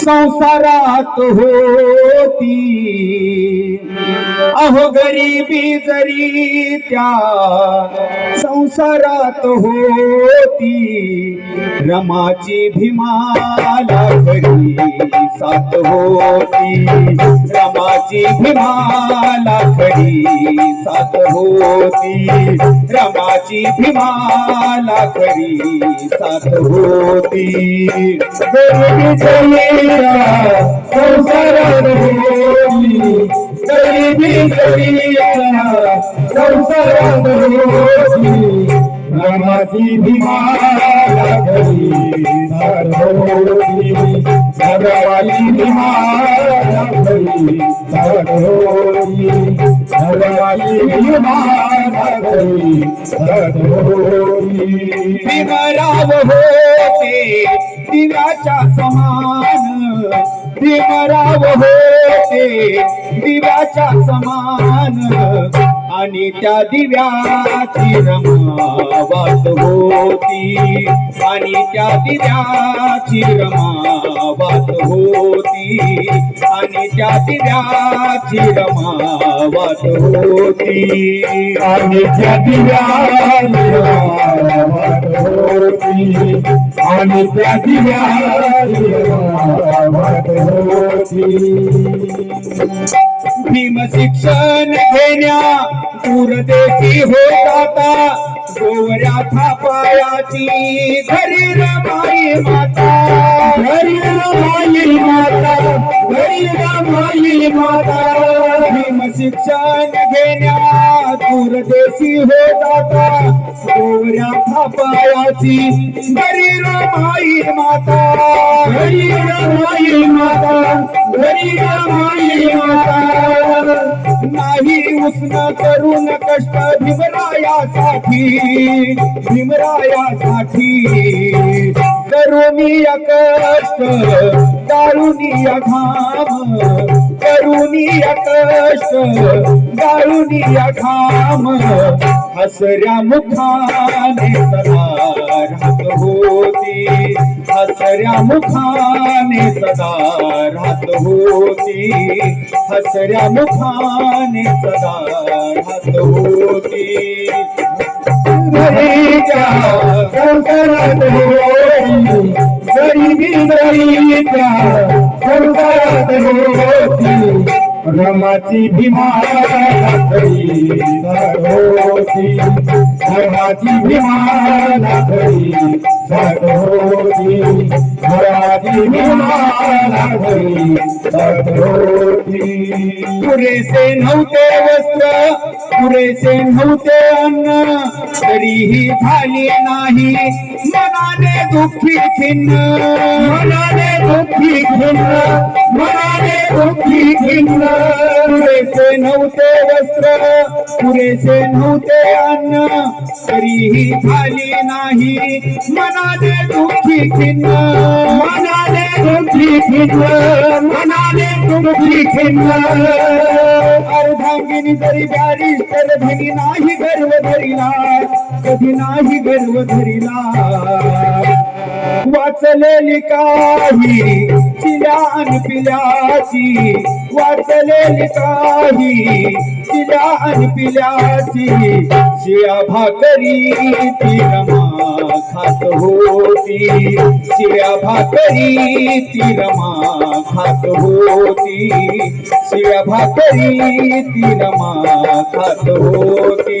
संसारात हो होती. अहो गरीबी जरी त्या संसारात होती रमाची भीमाला खरी साथ होती. रमाची भीमाला खरी साथ होती. रमाची भीमाला खरी साथ होती. गरीबी जरी संसारात होती गरीबी जरी संसारात होती होते दिव्याच्या समान. भीमराव होते. दिव्याच्या समान आणि त्या दिव्याची रमावात होती. आणि त्या दिव्याची रमावात होती. आणि त्या दिव्याची रमावात होती. आणि त्या दिव्याची रमावात होती. आणि त्या दिव्याची भीम शिक्षण घेण्या दूरदेशी होत आता. गोवऱ्या थापायाची घरी रमाई माता घरी रमाई माता घरी रमाई माता. भीम शिक्षण घेण्या दूरदेशी हो जाता गोवऱ्या थापायाची माता घरी रमाई माता घरी रमाई माता. नाही उष्ण करून कष्ट भीमरायासाठी भीमरायासाठी. करुणी कष्ट दारुणी घाम करुणी कष्ट दारुणी घाम हसऱ्या मुखाने सदा राहत होती. हसऱ्या मुखाने सदा राहत होती. हसऱ्या मुखाने सदा राहत होती. घरीच्या जा होती गरीबी होती रमाची भीमाला खरी होती होती पुरेसे नव्हते वस्त्र पुरेसे नव्हते अन्न तरीही झाली नाही. मनाने दुःखी खिन्न. मनाने दुःखी खिन्न. मनाने दुःखी खिन्न. पुरेसे नव्हते वस्त्र पुरेसे नव्हते अन्न. तरीही झाली नाही. मनाने दुःखी खिन्न. मनाने दुःखी खिन्न. मनाने दुःखी खिन्न. अर्धांगिनी तरी ब्यारी तर धनी नाही गर्व धरिला कधी नाही गर्व धरिला. वाचलेली काही चिल्यान पिल्याची वाचलेली काही चिल्यान पिल्याची शिया भाकरी ती रमा खात होती. शिया भाकरी ती रमा खात होती. शिया भाकरी ती रमा खात होती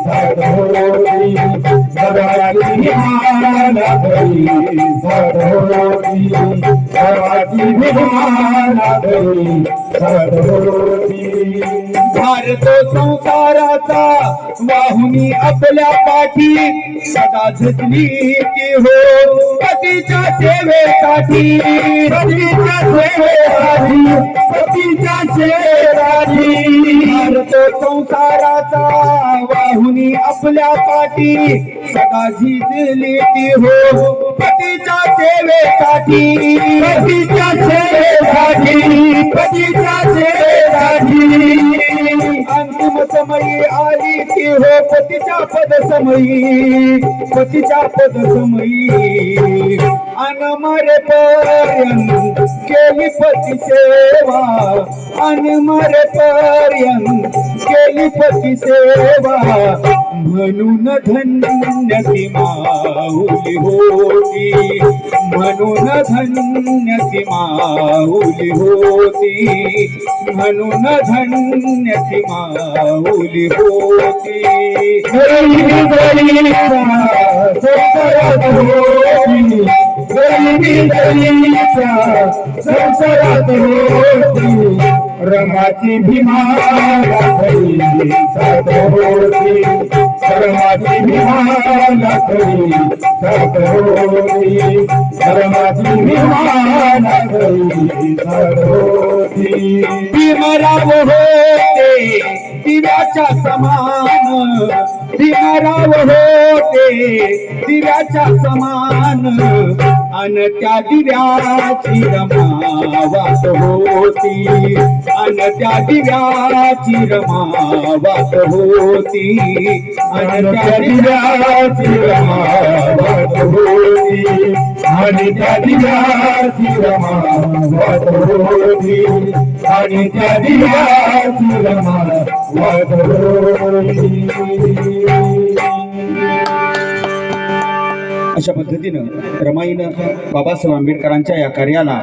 खरी भारत संसाराचा वाहुनी आपल्या पाठी सदा झटली की हो. पतीच्या सेवेसाठी पतीच्या सेवेसाठी पतीच्या सेवेसाठी. भारत संसाराचा वाहुनी आपल्या पाठी सदा झिजली की हो. पतीच्या सेवेसाठी पतीच्या सेवेसाठी पतीच्या सेवेसाठी. समयी आली ती हो पतीच्या पद समयी पतीच्या पद समयी. अन मरे पर्यंत केली पती सेवा अन मरे पर्यंत केली पती सेवा. म्हणून धन्य ती माऊली होती. म्हणून धन्य ती माऊली होती. म्हणून धन्य ती माऊली होती. गरीबी गरीबा होती. रमाची भीमा खरी साथ होती रमाची भीमा खरी साथ होती रमाची भीमा खरी साथ होती भीमराव होते दिव्याच्या समान. भीमराव होते दिव्याच्या समान. अन त्या दिव्याची रमावात होती. अन त्या दिव्याची रमावात होती. अन त्या दिव्याची रमावात होती. आणि त्या दिव्याची रमावात होती. आणि त्या दिव्या अशा पद्धतीनं रमाईनं बाबासाहेब आंबेडकरांच्या या कार्याला